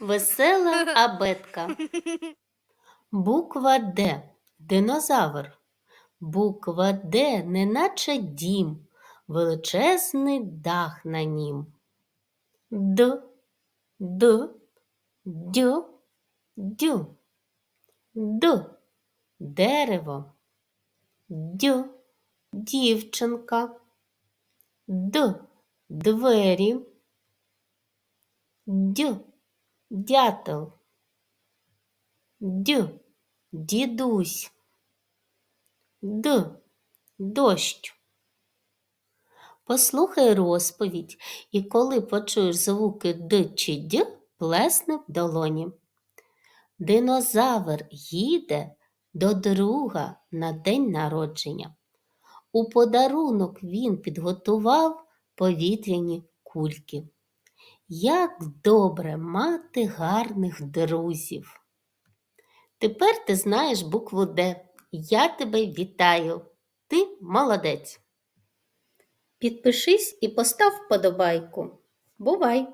Весела абетка. Буква Д. Динозавр. Буква Д, неначе дім, величезний дах на нім. Д, Д, Дю, Дю. Д. Дерево. Дю. Дівчинка. Д. Двері. Дю. Дятел. Дю. Дідусь. Д. Дощ. Послухай розповідь, і коли почуєш звуки Д чи Д, плесни в долоні. Динозавр їде до друга на день народження. У подарунок він підготував повітряні кульки. Як добре мати гарних друзів. Тепер ти знаєш букву Д. Я тебе вітаю. Ти молодець. Підпишись і постав вподобайку. Бувай!